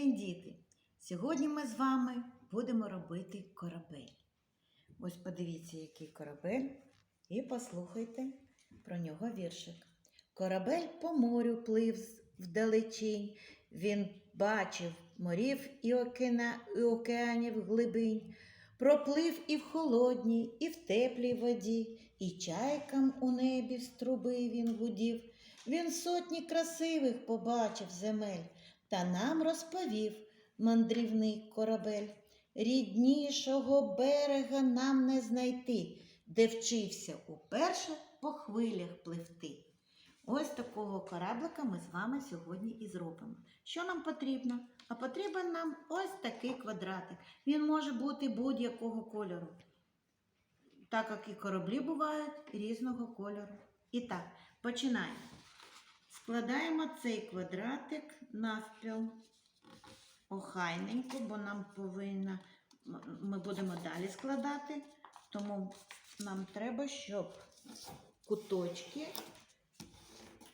день, діти! Сьогодні ми з вами будемо робити корабель. Ось подивіться, який корабель, і послухайте про нього віршик. Корабель по морю плив вдалечінь, він бачив морів і, океана, і океанів глибинь, проплив і в холодній, і в теплій воді, і чайкам у небі з труби він гудів. Він сотні красивих побачив земель, та нам розповів мандрівний корабель. Ріднішого берега нам не знайти, де вчився уперше по хвилях пливти. Ось такого кораблика ми з вами сьогодні і зробимо. Що нам потрібно? А потрібен нам ось такий квадратик. Він може бути будь-якого кольору, так як і кораблі бувають різного кольору. І так, починаємо. Складаємо цей квадратик навпіл охайненько, бо нам повинна, ми будемо далі складати, тому нам треба, щоб куточки,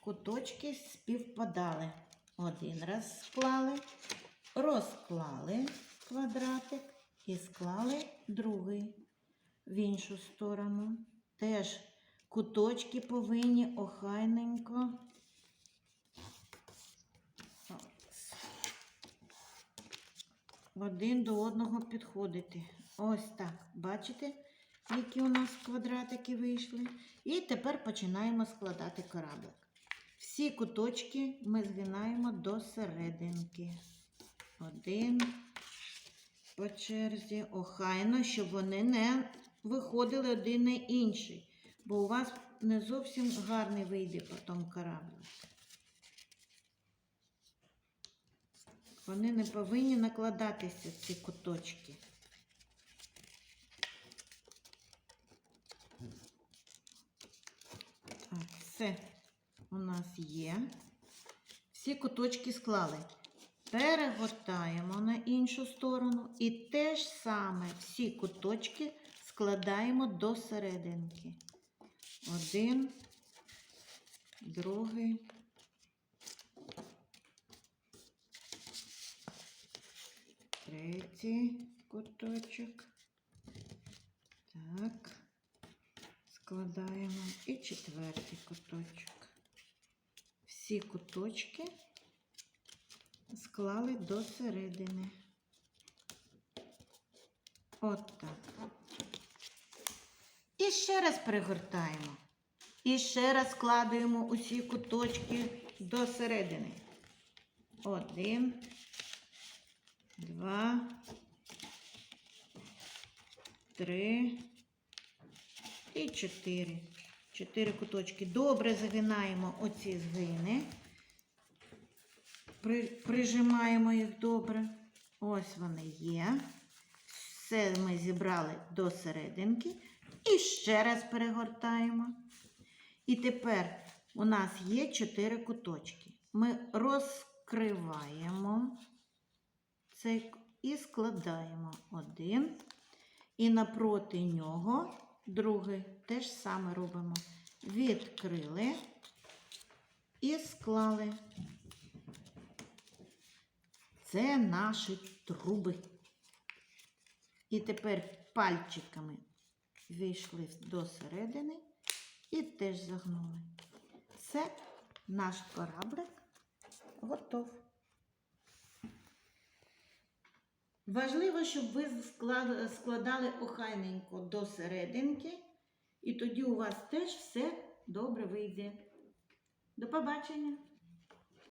куточки співпадали. Один раз склали, розклали квадратик і склали другий в іншу сторону. Теж куточки повинні охайненько один до одного підходити. Ось так. Бачите, які у нас квадратики вийшли? І тепер починаємо складати кораблик. Всі куточки ми згинаємо до серединки. Один по черзі, охайно, щоб вони не виходили один на інший, бо у вас не зовсім гарний вийде потім кораблик. Вони не повинні накладатися, ці куточки. Так, все у нас є. Всі куточки склали. Перегортаємо на іншу сторону і те ж саме всі куточки складаємо до серединки. Один, другий. Третій куточок. Так. Складаємо. І четвертий куточок. Всі куточки склали до середини. От так. І ще раз перегортаємо. І ще раз складуємо усі куточки до середини. Один, два, три і чотири. Чотири куточки. Добре загинаємо оці згини. При- Прижимаємо їх добре. Ось вони є. Все ми зібрали до серединки. І ще раз перегортаємо. І тепер у нас є чотири куточки. Ми розкриваємо цей і складаємо один. І напроти нього другий. Те ж саме робимо. Відкрили і склали. Це наші труби. І тепер пальчиками вийшли до середини і теж загнули. Це наш кораблик готов. Важливо, щоб ви складали охайненько до серединки, і тоді у вас теж все добре вийде. До побачення!